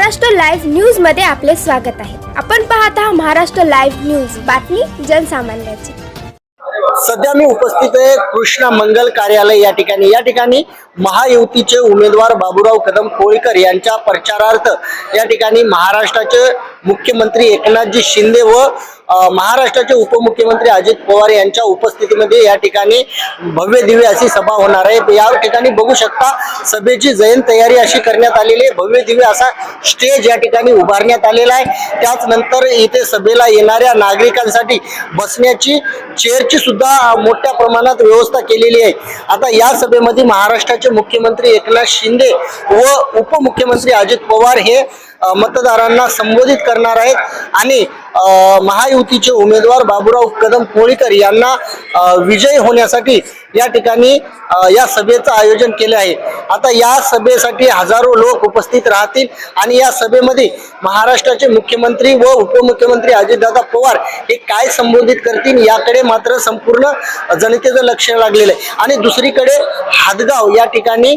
Maharashtra live न्यूजमध्ये आपले स्वागत आहे. आपण पाहत आहात महाराष्ट्र लाईव्ह न्यूज. बातमी जनसामान्याची. सध्या मी उपस्थित आहे कृष्णा मंगल कार्यालय या ठिकाणी. या ठिकाणी महायुतीचे उमेदवार बाबूराव कदम कोळीकर यांच्या प्रचारार्थ या ठिकाणी महाराष्ट्राचे मुख्यमंत्री एकनाथजी शिंदे व महाराष्ट्राचे उपमुख्यमंत्री अजित पवार यांच्या उपस्थितीमध्ये या ठिकाणी भव्य दिव्य अशी सभा होणार आहे. या ठिकाणी बघू शकता सभेची जयंत तयारी अशी करण्यात आलेली आहे. भव्य दिव्य असा स्टेज या ठिकाणी उभारण्यात आलेला आहे. त्याच नंतर इथे सभेला येणाऱ्या नागरिकांसाठी बसण्याची चेअरची सुद्धा मोठ्या प्रमाणात व्यवस्था केलेली आहे. आता या सभेमध्ये महाराष्ट्राचे मुख्यमंत्री एकनाथ शिंदे व उपमुख्यमंत्री अजित पवार हे मतदारांना संबोधित करणार आहेत. आणि महायुतीचे उमेदवार बाबूराव कदम कोळीकर यांना विजय होण्यासाठी या ठिकाणी या सभेचं आयोजन केलं आहे. आता या सभेसाठी हजारो लोक उपस्थित राहतील आणि या सभेमध्ये महाराष्ट्राचे मुख्यमंत्री व उपमुख्यमंत्री अजितदादा पवार हे काय संबोधित करतील याकडे मात्र संपूर्ण जनतेचं लक्ष लागलेलं आहे. आणि दुसरीकडे हादगाव या ठिकाणी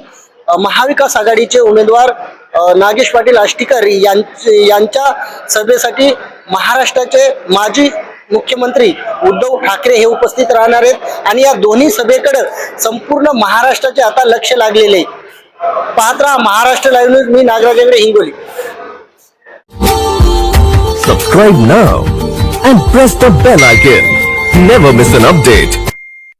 महाविकास आघाडीचे उमेदवार नागेश पाटील आष्टीकर यांचे यांच्या सभेसाठी महाराष्ट्राचे माजी मुख्यमंत्री उद्धव ठाकरे हे उपस्थित राहणार आहेत. आणि या दोन्ही सभेकडे संपूर्ण महाराष्ट्राचे आता लक्ष लागलेले आहे. पाहत राहा Maharashtra live news me Nagraj Hegde Hingoli. Subscribe now and press the bell icon never miss an update